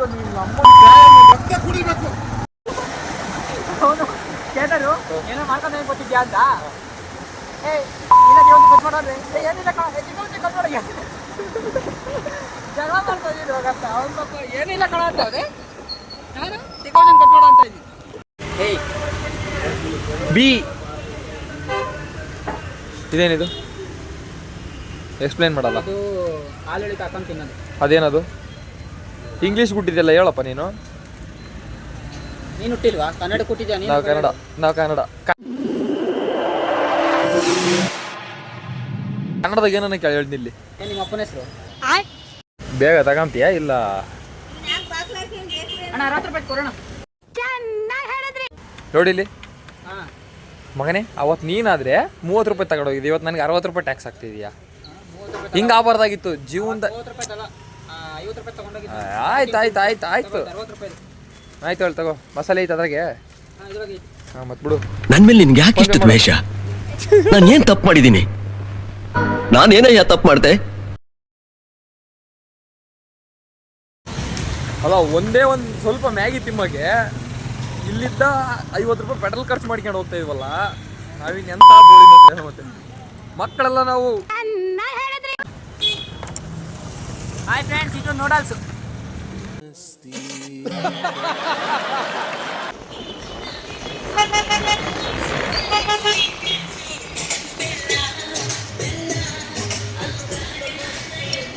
ರಕ್ತ ಕುಡಿಬೇಕು. ಅವನು ಕೇಟರು ಏನೋ ಮಾಡ್ಕೊಂಡು ಏನು ಗೊತ್ತಿದ್ಯಾ ಅಂತ? ಏ ಇಲ್ಲ ಒಂದು ಕಟ್ ಮಾಡೋದ್ರೆ? ಏ ಏನಿಲ್ಲ ಕಣ ಚಿಕ್ಕ ಕಟ್ ಮಾಡಿ ಜಗಳ ಮಾಡ್ತಾ ಇದ್ದೀನಿ ಇವಾಗಂತ ಅವ್ನು ಪಾಪ ಏನಿಲ್ಲ ಕಣ ಅಂತ ನಾನು ಚಿಕ್ಕ ಕಟ್ ಮಾಡೋ ಅಂತ ಇದ್ದೀನಿ. ಏಯ್ ಬಿ. ಇದೇನಿದು? ಎಕ್ಸ್ಪ್ಲೇನ್ ಮಾಡಲ್ಲ. ಅದು ಹಾಲು ಹಾಕೊಂಡು ತಿನ್ನೋದು. ಅದೇನದು? ಇಂಗ್ಲೀಷ್ ಬಿಟ್ಟಿದ್ಯಲ್ಲ ಹೇಳಪ್ಪ ನೀನು? ನೀನು ಹುಟ್ಟಿಲ್ವಾ? ಕನ್ನಡ ಕೊಟ್ಟಿದ್ಯಾ ನೀನು? ನಾವು ಕನ್ನಡ ನಾವು ಕನ್ನಡ. ಕನ್ನಡದಾಗ ಏನನ್ನ ಕೇಳಿ ಹೇಳಿ ಇಲ್ಲಿ ಏನ್ ನಿಮ್ಮ ಅಪ್ಪನ ಹೆಸರು? ಬೇಗ ತಗೊಂತೀಯಾ ಇಲ್ಲ? ಅಣ್ಣ ರಾತ್ರಿ ರೂಪಾಯಿ ಕೊಡೋಣ. ನೋಡಿ ಇಲ್ಲಿ. ಹಾಂ. ಮಗನೇ ಅವತ್ತು ನೀನಾದ್ರೆ ಮೂವತ್ತು ರೂಪಾಯಿ ತಗೊಂಡೋಗಿದ್ದೆ ಇವತ್ತು ನನಗೆ ಅರವತ್ತು ರೂಪಾಯಿ ಟ್ಯಾಕ್ಸ್ ಆಗ್ತಿದೀಯಾ? ಹಿಂಗೆ ಆಬಾರ್ದಾಗಿತ್ತು ಜೀವನದ ಮೂವತ್ತು ರೂಪಾಯಿ ತಗೊಂಡೋಗಿದ್ದು ಆಯ್ತು ಆಯ್ತು ಆಯ್ತು ಆಯ್ತು. ಆಯ್ತು ಹೇಳಿ ತಗೋ ಮಸಾಲೆ ಐತೆ ಅದ್ರಾಗೆ? ಹಾಂ ಮತ್ ಮತ್ತೆ ಬಿಡು. ನನ್ ಮೇಲೆ ನಿನ್ಗೆ ಯಾಕೆ ಇಷ್ಟು ದ್ವೇಷ? ನಾನು ಏನ್ ತಪ್ಪು ಮಾಡಿದ್ದೀನಿ ನಾನೇನಯ್ಯ ತಪ್ಪು ಮಾಡ್ದೆ? ಅಲ್ಲ ಒಂದೇ ಒಂದು ಸ್ವಲ್ಪ ಮ್ಯಾಗಿ ತಿಮ್ಮಗೆ ಇಲ್ಲಿದ್ದ ಐವತ್ತು ರೂಪಾಯಿ ಪೆಟ್ರೋಲ್ ಖರ್ಚು ಮಾಡ್ಕೊಂಡು ಹೋಗ್ತಾ ಇದೀವಲ್ಲ ನಾವಿನ್ ಎಂತ ಮತ್ತೆ ಮಕ್ಕಳೆಲ್ಲ ನಾವು ಹಾಯ್ ಫ್ರೆಂಡ್ಸ್ ಇದು ನೋಡಲ್ಸ್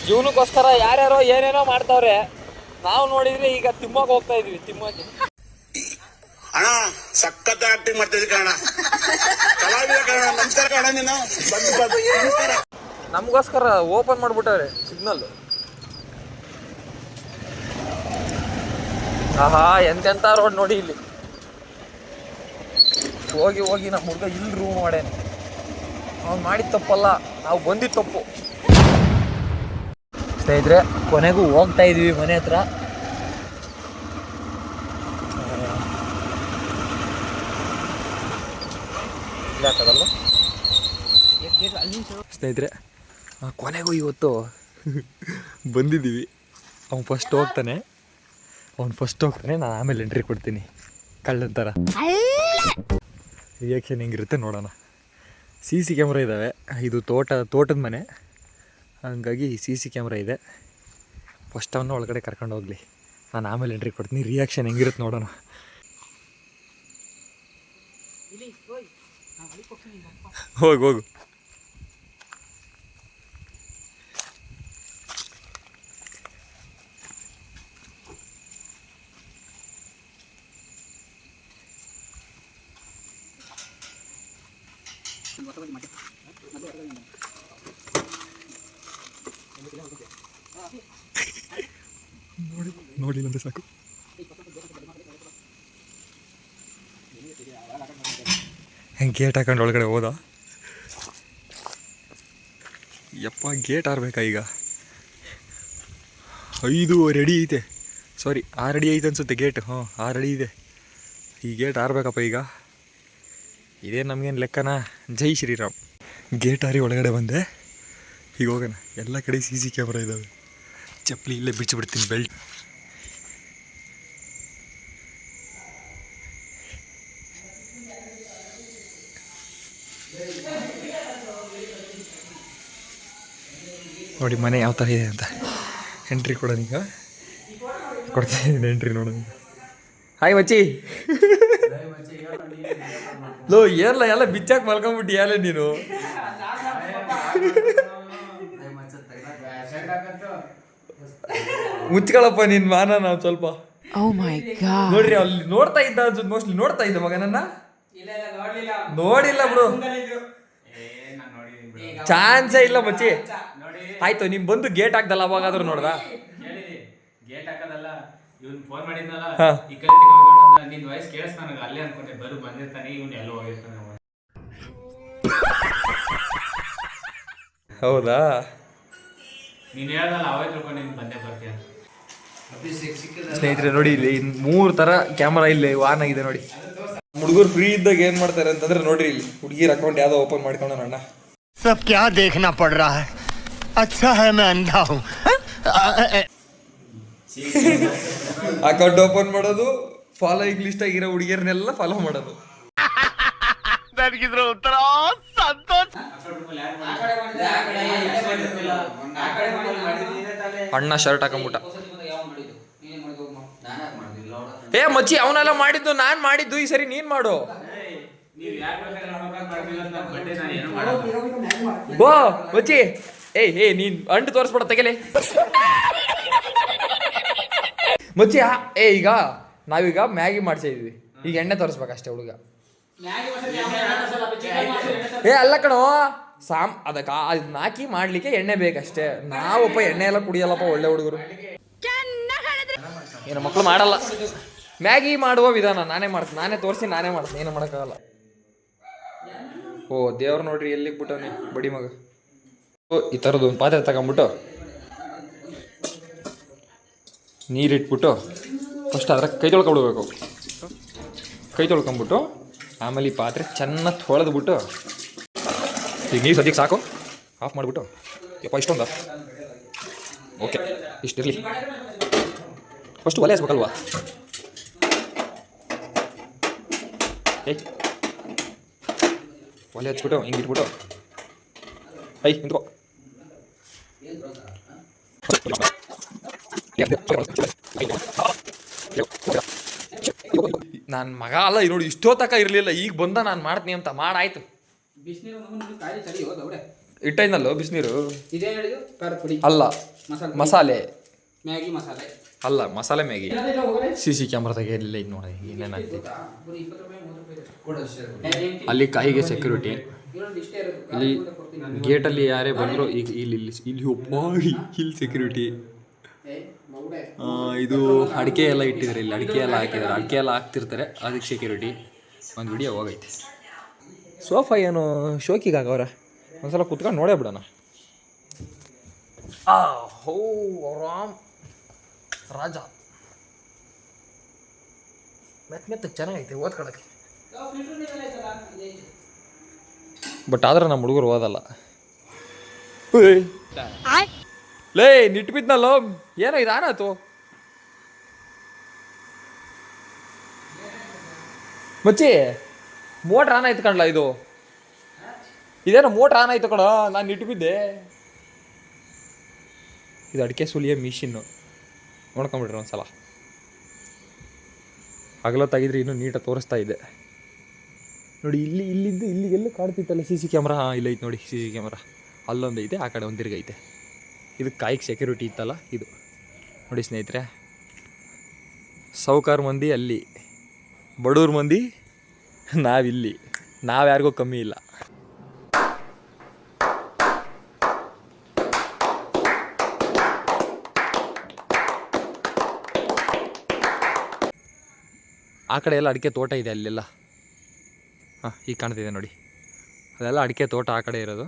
ಜೀವನಕ್ಕೋಸ್ಕರ ಯಾರ್ಯಾರೋ ಏನೇನೋ ಮಾಡ್ತಾವ್ರೆ ನಾವು ನೋಡಿದ್ರೆ ಈಗ ತಿಮ್ಮಕ್ಕೆ ಹೋಗ್ತಾ ಇದೀವಿ ತಿಮ್ಮಕ್ಕೆ ಅಣ್ಣ ಸಖತ್ ಆಕ್ಟಿಂಗ್ ಮಾಡ್ತಾ ಕಣ ಕಲಾವಿದ ಕಣ ನಮಸ್ಕಾರ ಕಣ ನೀನು. ಬಂದು ಬಂದು ನಮಸ್ಕಾರ ನಮಗೋಸ್ಕರ ಓಪನ್ ಮಾಡ್ಬಿಟ್ಟವ್ರೆ ಸಿಗ್ನಲ್ ಆಹಾ ಎಂತೆಂತ ರೋಡ್ ನೋಡಿ ಇಲ್ಲಿ. ಹೋಗಿ ಹೋಗಿ ನಮ್ಮ ಹುಡುಗ ಇಲ್ಲಿ ರೂಮ್ ಮಾಡೇನೆ. ಅವ್ನು ಮಾಡಿದ ತಪ್ಪಲ್ಲ, ನಾವು ಬಂದಿದ್ದ ತಪ್ಪು. ಸ್ನೇಹಿತರೆ, ಕೊನೆಗೂ ಹೋಗ್ತಾ ಇದೀವಿ ಮನೆ ಹತ್ರ. ಸ್ನೇಹಿತರೆ ಕೊನೆಗೂ ಇವತ್ತು ಬಂದಿದ್ದೀವಿ. ಅವ್ನು ಫಸ್ಟ್ ಹೋಗ್ತಾನೆ. ಅವ್ನು ಫಸ್ಟ್ ಹೋಗ್ತಾನೆ, ನಾನು ಆಮೇಲೆ ಎಂಟ್ರಿ ಕೊಡ್ತೀನಿ. ಕಳ್ಳನ ಥರ ರಿಯಾಕ್ಷನ್ ಹೆಂಗಿರುತ್ತೆ ನೋಡೋಣ. ಸಿ ಸಿ ಕ್ಯಾಮ್ರಾ ಇದ್ದಾವೆ ಇದು ತೋಟ, ತೋಟದ ಮನೆ. ಹಂಗಾಗಿ ಸಿ ಸಿ ಕ್ಯಾಮ್ರಾ ಇದೆ. ಫಸ್ಟ್ ಅವನ್ನ ಒಳಗಡೆ ಕರ್ಕೊಂಡು ಹೋಗಲಿ. ನಾನು ಆಮೇಲೆ ಎಂಟ್ರಿ ಕೊಡ್ತೀನಿ. ರಿಯಾಕ್ಷನ್ ಹೆಂಗಿರುತ್ತೆ ನೋಡೋಣ. ಹೋಗಿ, ಹೋಗು. ನೋಡಿಲ್ಲ ಅಂದ್ರೆ ಸಾಕು. ಹೆಂಗೆ ಗೇಟ್ ಹಾಕೊಂಡು ಒಳಗಡೆ ಹೋದ? ಯಪ್ಪ, ಗೇಟ್ ಆರ್ಬೇಕಾ ಈಗ? ಐದು ರೆಡಿ ಐತೆ. ಸಾರಿ ಆರು ಅಡಿ ಐತೆ ಅನ್ಸುತ್ತೆ ಗೇಟ್. ಹಾಂ ಆರು ಅಡಿ ಇದೆ. ಈ ಗೇಟ್ ಆರ್ಬೇಕಪ್ಪ ಈಗ. ಇದೇ ನಮಗೇನು ಲೆಕ್ಕನಾ? ಜೈ ಶ್ರೀರಾಮ್. ಗೇಟ್ ಆರಿ ಒಳಗಡೆ ಬಂದೆ. ಈಗ ಹೋಗೋಣ. ಎಲ್ಲ ಕಡೆ ಸಿ ಸಿ ಕ್ಯಾಮ್ರಾ ಇದ್ದಾವೆ ಚಪ್ಪಲಿ ಇಲ್ಲೇ ಬಿಚ್ಚಿಬಿಡ್ತೀನಿ ಬೆಲ್ಟ್. ನೋಡಿ, ಮನೆ ಯಾವ ಥರ ಇದೆ ಅಂತ. ಎಂಟ್ರಿ ಕೊಡೋಣ ಈಗ ಕೊಡ್ತೀನಿ ಎಂಟ್ರಿ ನೋಡೋಣ ಹಾಯ್ ಮಚ್ಚಿ. ಲೋ, ಏರ್ಲ, ಎಲ್ಲ ಬಿಚ್ಚಾಕ್ ಮಲ್ಕೊಂಬಿಟ್ಟಿ ಯಾಲೆ ನೀನು. ಮುಚ್ಕೊಳಪ್ಪ ನಿನ್ ಮಾನ ನಾವು ಸ್ವಲ್ಪ. ಓ ಮೈ god. ನೋಡ್ರಿ ಅಲ್ಲಿ ನೋಡ್ತಾ ಇದ್ದ ಅನ್ಸುತ್ತೆ ಮೋಸ್ಟ್ಲಿ ನೋಡ್ತಾ ಇದ್ದ ಮಗನನ್ನ? ನೋಡಿಲ್ಲ ಬಿಡು. ಚಾನ್ಸೇ ಇಲ್ಲ ಮಚ್ಚಿ. ಆಯ್ತು ನಿಮ್ ಬಂದು ಗೇಟ್ ಹಾಕ್ದಲ್ಲ ಅವಾಗಾದ್ರೂ ನೋಡ್ದ? ಗೇಟ್ ಹಾಕೋದಲ್ಲ ಇವ್ನ್ ಫೋನ್ ಮಾಡಿದ್ನಲ್ಲ ಹಾ. ಈ ಕಡೆ ತಿರ್ಗೊಂಡು ನಿನ್ ವಾಯ್ಸ್ ಕೇಳಿಸ್ತಾನ ಅಲ್ಲೇ ಅನ್ಕೊಂಡೆ ಬರು ಬಂದಿರ್ತಾನೆ ಇವ್ನು ಎಲ್ಲೋ ಹೋಗಿರ್ತಾನೆ ಹೌದಾ? ನೀನ್ ಹೇಳ್ದಲ್ಲ ಅವಾಗ ತಿಳ್ಕೊಂಡು ನಿನ್ ಬಂದೇ ಬರ್ತೀಯ ಸ್ನೇಹಿತರೆ ನೋಡಿ ಇಲ್ಲಿ ಮೂರು ತರ ಕ್ಯಾಮರಾ ಇಲ್ಲಿ ಆನ್ ಆಗಿದೆ ನೋಡಿ ಹುಡುಗರು ಫ್ರೀ ಇದ್ದಾಗ ಏನ್ ಮಾಡ್ತಾರೆ ಅಂತಂದ್ರೆ ನೋಡ್ರಿ ಇಲ್ಲಿ ಹುಡುಗಿರ ಅಕೌಂಟ್ ಯಾವ್ದೋ ಓಪನ್ ಮಾಡ್ಕೊಂಡ ಅಣ್ಣ ಸಬ್ ಕ್ಯಾ ದೇಖನ ಪಡ್ ಅಚ್ಚಾ ಹೈ ಮೈ ಅಂಧಾ ಅಕೌಂಟ್ ಓಪನ್ ಮಾಡೋದು ಫಾಲೋಯಿಂಗ್ ಲಿಸ್ಟ್ ಆಗಿರೋ ಹುಡುಗಿಯರನ್ನೆಲ್ಲ ಫಾಲೋ ಮಾಡೋದು ನನಗಿದ್ರ ಉತ್ತರ ಸಂತೋಷ ಅಣ್ಣ ಶರ್ಟ್ ಹಾಕೊಂಬಿಟ್ಟ ಏ ಮಚ್ಚಿ ಅವನೆಲ್ಲ ಮಾಡಿದ್ದು ನಾನ್ ಮಾಡಿದ್ದು ಈ ಸರಿ ನೀನ್ ಮಾಡು. ಓ ಮಚ್ಚಿ. ಏಯ್ ಏ ನೀನ್ ಅಂಟು ತೋರಿಸ್ಬಿಡ ತೆಗಲಿ. ಮಚ್ಚಿ ಆ, ಏ ಈಗ ನಾವೀಗ ಮ್ಯಾಗಿ ಮಾಡ್ಸಿದ್ವಿ ಈಗ ಎಣ್ಣೆ ತೋರಿಸ್ಬೇಕಷ್ಟೇ ಹುಡುಗ. ಏ ಅಲ್ಲ ಕಣೋ ಸಾಮ್ ಅದಕ್ಕೆ ಅದನ್ನ ಹಾಕಿ ಮಾಡ್ಲಿಕ್ಕೆ ಎಣ್ಣೆ ಬೇಕಷ್ಟೇ. ನಾವಪ್ಪ ಎಣ್ಣೆ ಎಲ್ಲ ಕುಡಿಯಲ್ಲಪ್ಪ ಒಳ್ಳೆ ಹುಡುಗರು. ಏನು ಮಕ್ಕಳು ಮಾಡಲ್ಲ. ಮ್ಯಾಗಿ ಮಾಡುವ ವಿಧಾನ ನಾನೇ ಮಾಡ್ತೀನಿ. ನಾನೇ ತೋರಿಸಿ ನಾನೇ ಮಾಡ್ತೀನಿ. ಏನು ಮಾಡೋಕ್ಕಾಗಲ್ಲ. ಓ ದೇವ್ರು ನೋಡ್ರಿ ಎಲ್ಲಿಗೆ ಬಿಟ್ಟವನಿ? ಬಡಿ ಮಗ. ಓ, ಈ ಥರದ್ದು ಒಂದು ಪಾತ್ರೆ ತಗೊಂಬಿಟ್ಟು ನೀರಿಟ್ಬಿಟ್ಟು ಫಸ್ಟ್ ಅದ್ರ ಕೈ ತೊಳ್ಕೊಂಡ್ಬಿಡ್ಬೇಕು ಕೈ ತೊಳ್ಕೊಂಬಿಟ್ಟು ಆಮೇಲೆ ಈ ಪಾತ್ರೆ ಚೆನ್ನಾಗಿ ತೊಳೆದ್ಬಿಟ್ಟು ಈಗ ನೀರು ಸದ್ಯಕ್ಕೆ ಸಾಕು. ಆಫ್ ಮಾಡಿಬಿಟ್ಟು. ಯಪ್ಪ ಇಷ್ಟೊಂದು? ಓಕೆ ಇಷ್ಟಿರಲಿ ಫಸ್ಟ್ ಒಲೆ ಹಚ್ಬೇಕಲ್ವಾ ಏಯ್. ಒಲೆ ಹಚ್ಬಿಟ್ಟು ಹಿಂಗೆ ಇಟ್ಬಿಟ್ಟು ಐ ನಿಂತ್ಕೋ ನಾನು ಮಗ ಅಲ್ಲ ನೋಡಿ ಇಷ್ಟೋ ತಕ ಇರಲಿಲ್ಲ ಈಗ ಬಂದ ನಾನು ಮಾಡ್ತೀನಿ ಅಂತ ಮಾಡಾಯ್ತು ಇಟ್ಟೈನಲ್ಲೋ ಬಿಸಿನೀರು ಅಲ್ಲ ಮಸಾಲೆ ಮಸಾಲೆ. ಮ್ಯಾಗಿ ಮಸಾಲೆ. ಅಲ್ಲ ಮಸಾಲೆ ಮ್ಯಾಗಿ. ಸಿ ಸಿ ಕ್ಯಾಮ್ರಾದಾಗ ಎಲ್ಲ ಇದು ನೋಡಿ ರೂಪಾಯಿ ಅಲ್ಲಿ ಕಾಯಿಗೆ ಸೆಕ್ಯೂರಿಟಿ ಇಲ್ಲಿ ಗೇಟಲ್ಲಿ ಯಾರೇ ಬಂದರೂ ಈಗ ಇಲ್ಲಿ ಇಲ್ಲಿ ಇಲ್ಲಿ ಒಬ್ಬ ಇಲ್ಲಿ ಸೆಕ್ಯೂರಿಟಿ ಇದು ಅಡಿಕೆ ಎಲ್ಲ ಇಟ್ಟಿದ್ದಾರೆ ಇಲ್ಲಿ ಅಡಿಕೆ ಎಲ್ಲ ಹಾಕಿದ್ದಾರೆ. ಅಡಿಕೆ ಎಲ್ಲ ಹಾಕ್ತಿರ್ತಾರೆ ಅದಕ್ಕೆ ಸೆಕ್ಯೂರಿಟಿ ಒಂದು ವಿಡಿಯೋ ಹೋಗೈತೆ ಸೋಫಾ ಏನು ಶೋಕಿಗೆ ಆಗವ್ರ ಒಂದ್ಸಲ ಕುತ್ಕೊಂಡು ನೋಡೇ ಬಿಡೋಣ. ಆ ಹೋ ರಾಮ್ ರಾಜ. ಮೆತ್ತ ಮೆತ್ತಗೆ ಚೆನ್ನಾಗೈತೆ ಓದ್ಕೊಳಕ್ಕೆ. ಬಟ್ ಆದ್ರೆ ನಮ್ಮ ಹುಡುಗರು ಓದಲ್ಲ. ಲೇ ನಿಟ್ಟು ಬಿದ್ನಲ್ಲ ಏನೋ ಇದು ಆನಾತು ಮಚ್ಚಿ ಮೋಟ್ರ್ ಆನ್ ಆಯ್ತು ಕಣ್ಲ ಇದು? ಇದೇನೋ ಮೋಟ್ರ್ ಆನ್ ಆಯ್ತು ಕಣ ನಾನು ನಿಟ್ಬಿದ್ದೆ ಇದು ಅಡಿಕೆ ಸುಲಿಯ ಮಿಷಿನ್ನು. ನೋಡ್ಕೊಂಬಿಡ್ರಿ ಒಂದ್ಸಲ. ಹಗಲತ್ತಾಗಿದ್ರೆ ಇನ್ನೂ ನೀಟಾಗಿ ತೋರಿಸ್ತಾ ಇದೆ. ನೋಡಿ, ಇಲ್ಲಿ ಇಲ್ಲಿದ್ದು ಇಲ್ಲಿಗೆಲ್ಲ ಕಾಡ್ತಿತ್ತಲ್ಲ ಸಿ ಸಿ ಕ್ಯಾಮ್ರಾ? ಹಾಂ, ಇಲ್ಲ ಐತೆ ನೋಡಿ, ಸಿ ಸಿ ಕ್ಯಾಮ್ರಾ. ಅಲ್ಲೊಂದು ಐತೆ, ಆ ಕಡೆ ಒಂದು ತಿರ್ಗೈತೆ ಇದು ಕಾಯಿಗೆ ಸೆಕ್ಯೂರಿಟಿ ಇತ್ತಲ್ಲ, ಇದು. ನೋಡಿ ಸ್ನೇಹಿತರೆ. ಸೌಕಾರ ಮಂದಿ ಅಲ್ಲಿ ಬಡವ್ರ ಮಂದಿ ನಾವಿಲ್ಲಿ. ನಾವ್ಯಾರಿಗೂ ಕಮ್ಮಿ ಇಲ್ಲ. ಆ ಕಡೆ ಎಲ್ಲ ಅಡಿಕೆ ತೋಟ ಇದೆ ಅಲ್ಲೆಲ್ಲ. ಹಾಂ, ಈಗ ಕಾಣ್ತಿದೆ ನೋಡಿ. ಅದೆಲ್ಲ ಅಡಿಕೆ ತೋಟ ಆ ಕಡೆ ಇರೋದು.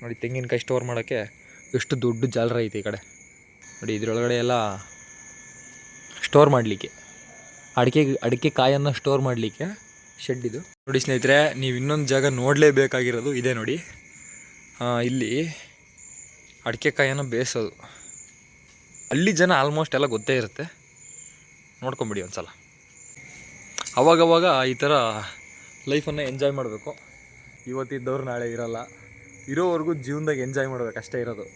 ನೋಡಿ, ತೆಂಗಿನಕಾಯಿ ಸ್ಟೋರ್ ಮಾಡೋಕ್ಕೆ ಎಷ್ಟು ದೊಡ್ಡ ಜಾಲರ ಐತೆ ಈ ಕಡೆ. ನೋಡಿ, ಇದರೊಳಗಡೆ ಎಲ್ಲ ಸ್ಟೋರ್ ಮಾಡಲಿಕ್ಕೆ. ಅಡಿಕೆ ಅಡಿಕೆ ಕಾಯನ್ನು ಸ್ಟೋರ್ ಮಾಡಲಿಕ್ಕೆ ಶೆಡ್ ಇದು. ನೋಡಿ ಸ್ನೇಹಿತರೆ, ನೀವು ಇನ್ನೊಂದು ಜಾಗ ನೋಡಲೇಬೇಕಾಗಿರೋದು ಇದೆ ನೋಡಿ. ಇಲ್ಲಿ ಅಡಿಕೆ ಕಾಯನ್ನು ಬೇಯಿಸೋದು. ಅಲ್ಲಿ ಜನ ಆಲ್ಮೋಸ್ಟ್ ಎಲ್ಲ ಗೊತ್ತೇ ಇರುತ್ತೆ. ನೋಡ್ಕೊಂಬಿಡಿ ಒಂದು ಸಲ ಅವಾಗವಾಗ ಈ ಥರ ಲೈಫನ್ನು ಎಂಜಾಯ್ ಮಾಡಬೇಕು. ಇವತ್ತಿದ್ದವ್ರು ನಾಳೆ ಇರಲ್ಲ. ಇರೋವರೆಗೂ ಜೀವನದಾಗ ಎಂಜಾಯ್ ಮಾಡ್ಬೇಕು, ಅಷ್ಟೇ ಇರೋದು.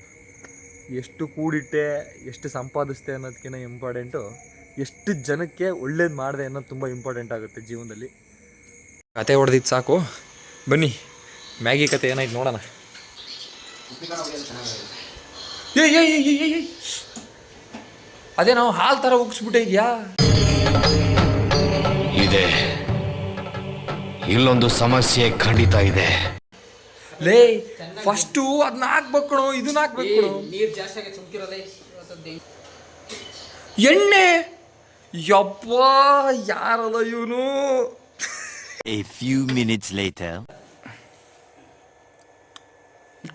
ಎಷ್ಟು ಕೂಡಿಟ್ಟೆ, ಎಷ್ಟು ಸಂಪಾದಿಸ್ತೆ ಅನ್ನೋದಕ್ಕಿಂತ ಇಂಪಾರ್ಟೆಂಟು ಎಷ್ಟು ಜನಕ್ಕೆ ಒಳ್ಳೇದು ಮಾಡಿದೆ ಅನ್ನೋದು ತುಂಬ ಇಂಪಾರ್ಟೆಂಟ್ ಆಗುತ್ತೆ ಜೀವನದಲ್ಲಿ. ಕತೆ ಹೊಡೆದಿದ್ದು ಸಾಕು. ಬನ್ನಿ, ಮ್ಯಾಗಿ ಕತೆ ಏನಾಯ್ತು ನೋಡೋಣ. ಅದೇ ನಾವು ಹಾಲು ಥರ ಉಗಿಸ್ಬಿಟ್ಟೆ ಇದೆ. ಇಲ್ಲೊಂದು ಸಮಸ್ಯೆ ಖಂಡಿತ ಇದೆ. ಲೇ ಫಸ್ಟು ಅದನ್ನ ಹಾಕ್ಬೇಕು ಇದನ್ನ ಹಾಕ್ಬೇಕು ನೀರ್ ಜಾಸ್ತಿ ಆಗಿ ಎಣ್ಣೆ! ಯಪ್ಪ ಯಾರದ ಇವನು? ಎ ಫ್ಯೂ ಮಿನಿಟ್ಸ್ ಲೇಟರ್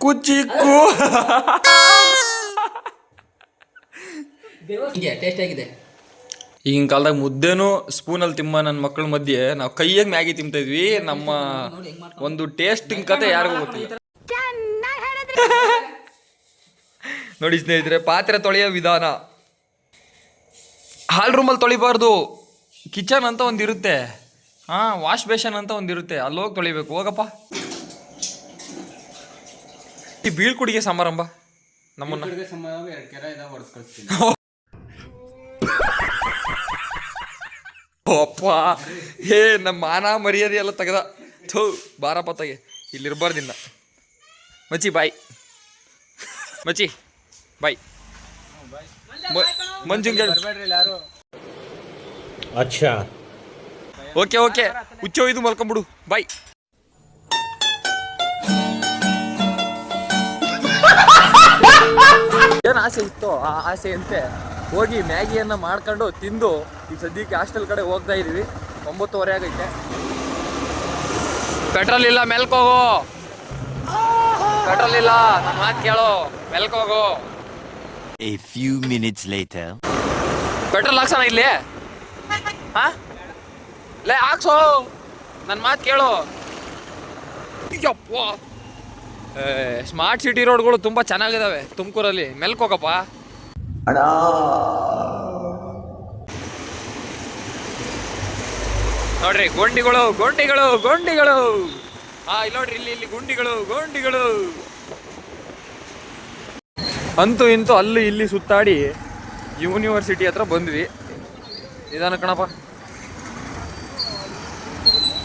ಕುಚ್ಚಿ ಟೇಸ್ಟ್ ಆಗಿದೆ ಈಗಿನ ಕಾಲದಾಗ ಮುದ್ದೆನೂ ಸ್ಪೂನಲ್ಲಿ ತಿಮ್ಮ ನನ್ನ ಮಕ್ಕಳ ಮಧ್ಯೆ. ನಾವು ಕೈಯಾಗ ಮ್ಯಾಗಿ ತಿಂತಾ ಇದ್ವಿ. ನಮ್ಮ ಒಂದು ಟೇಸ್ಟಿಂಗ್ ಕತೆ ಯಾರಿಗೂ ಗೊತ್ತಿಲ್ಲ. ನೋಡಿ ಸ್ನೇಹಿತರೆ ಪಾತ್ರೆ ತೊಳೆಯೋ ವಿಧಾನ. ಹಾಲ್ ರೂಮಲ್ಲಿ ತೊಳಿಬಾರ್ದು. ಕಿಚನ್ ಅಂತ ಒಂದು ಇರುತ್ತೆ. ಹಾಂ ವಾಶ್ ಬೇಷನ್ ಅಂತ ಒಂದು ಇರುತ್ತೆ. ಅಲ್ಲಿ ಹೋಗಿ ತೊಳಿಬೇಕು. ಹೋಗಪ್ಪ. ಈ ಬೀಳ್ಕೊಡುಗೆ ಸಮಾರಂಭ ನಮ್ಮನ್ನ. ಅಪ್ಪ. ಹೇ ನಮ್ಮ ಮಾನ ಮರ್ಯಾದೆ ಎಲ್ಲ ತೆಗ್ದ. ಥೂ ಬಾರಪ್ಪ ತೆಗೆ ಇಲ್ಲಿರ್ಬಾರ್ದಿನ್ನ ಮಚ್ಚಿ ಬಾಯ್. ಮಚ್ಚಿ ಬಾಯ್. ಮಂಜುಂಗ್ ಅಚ್ಚಾ. Okay okay. ಹುಚ್ಚ ಒಯ್ದು ಮಲ್ಕೊಂಬಿಡು. ಬಾಯ್. ಏನು ಆಸೆ ಇತ್ತು? ಆ ಆಸೆಯಂತೆ ಹೋಗಿ ಮ್ಯಾಗಿಯನ್ನು ಮಾಡ್ಕೊಂಡು ತಿಂದು ಈ ಸದ್ಯಕ್ಕೆ ಹಾಸ್ಟೆಲ್ ಕಡೆ ಹೋಗ್ತಾ ಇದೀವಿ. ಒಂಬತ್ತುವರೆ ಆಗೈತೆ. ಪೆಟ್ರೋಲ್ ಇಲ್ಲ ಮೆಲ್ಕೋಗು ಪೆಟ್ರೋಲ್ ಇಲ್ಲ ನನ್ನ ಮಾತು ಕೇಳು. ಮೆಲ್ಕೋಗು A few minutes later. Petrol ಹಾಕ್ಸೋಣ ಇಲ್ಲಿ? ಹಾ? ಲೇ ಹಾಕ್ಸೋ. ನನ್ನ ಮಾತು ಕೇಳು. ಯಪ್ಪ ಸ್ಮಾರ್ಟ್ ಸಿಟಿ ರೋಡ್ಗಳು ತುಂಬ ಚೆನ್ನಾಗಿದಾವೆ ತುಮಕೂರಲ್ಲಿ. ಮೆಲ್ಕೋಗಪ್ಪ ನೋಡ್ರಿ, ಗೊಂಡಿಗಳು ಗೊಂಡಿಗಳು ಗೊಂಡಿಗಳು. ಹಾ ಇಲ್ಲಿ ನೋಡ್ರಿ, ಇಲ್ಲಿ ಇಲ್ಲಿ ಗುಂಡಿಗಳು, ಗೊಂಡಿಗಳು. ಅಂತೂ ಇಂತೂ ಅಲ್ಲಿ ಇಲ್ಲಿ ಸುತ್ತಾಡಿ ಯೂನಿವರ್ಸಿಟಿ ಹತ್ರ ಬಂದ್ವಿ. ಇದಾನ ಕಣಪ್ಪ.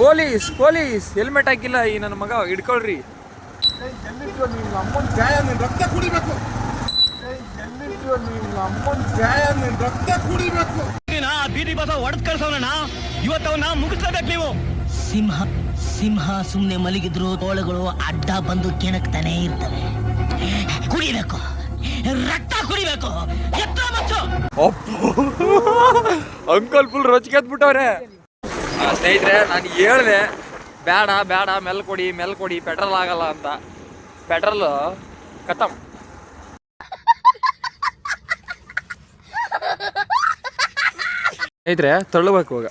ಪೊಲೀಸ್ ಪೊಲೀಸ್, ಹೆಲ್ಮೆಟ್ ಹಾಕಿಲ್ಲ ಈ ನನ್ನ ಮಗ, ಹಿಡ್ಕೊಳ್ರಿ. ರಕ್ತ ಕುಡಿಬೇಕು. ಬೀದಿ ಬಸ ಹೊಡೆದ್ ಕಳ್ಸೋಣ ಇವತ್ತವನ್ನ ಮುಗಿಸ್ಲೇಬೇಕು ನೀವು. ಸಿಂಹ ಸಿಂಹ ಸುಮ್ಮನೆ ಮಲಗಿದ್ರು ತೋಳುಗಳು ಅಡ್ಡ ಬಂದು ಕೆಣಕ್ತಾನೆ ಇರ್ತವೆ. ಕುಡಿಬೇಕು ರಕ್ತ ಕುಡಿಬೇಕು ಎತ್ತ ಅಂಕಲ್ ಫುಲ್ ರೊಚ್ಕೆದ್ಬಿಟ್ಟವ್ರೆ ಸ್ನೇಹಿತರೆ ನಾನು ಹೇಳ್ದೆ ಬೇಡ ಬೇಡ ಮೆಲ್ ಕೊಡಿ ಮೆಲ್ ಕೊಡಿ ಪೆಟ್ರೋಲ್ ಆಗಲ್ಲ ಅಂತ. ಪೆಟ್ರೋಲ್ ಖತಮ್ ಸ್ನೇಹಿತರೆ ತಳ್ಳಬೇಕು ಇವಾಗ.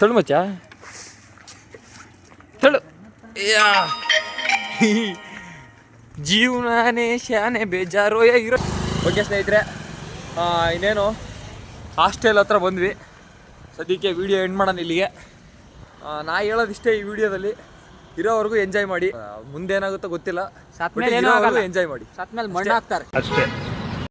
ತಳ್ಳು ಮಚ್ಚ? ತಳ್ಳು. ಯಾ. ಜೀವನಾನೇ ಶಾನೆ ಬೇಜಾರು ಇರೋ ಓಕೆ ಸ್ನೇಹಿತರೆ ಆ, ಇನ್ನೇನು? ಹಾಸ್ಟೆಲ್ ಹತ್ರ ಬಂದ್ವಿ. ಸದ್ಯಕ್ಕೆ ವಿಡಿಯೋ ಎಂಡ್ ಮಾಡೋಣ ಇಲ್ಲಿಗೆ. ನಾ ಹೇಳೋದಿಷ್ಟೇ ಈ ವಿಡಿಯೋದಲ್ಲಿ. ಇರೋವರೆಗೂ ಎಂಜಾಯ್ ಮಾಡಿ. ಮುಂದೇನಾಗುತ್ತೋ ಮುಂದೆ ಏನಾಗುತ್ತೋ ಗೊತ್ತಿಲ್ಲ. ಎಂಜಾಯ್ ಮಾಡಿ. ಮಣ್ಣು ಹಾಕ್ತಾರೆ ಅಷ್ಟೇ.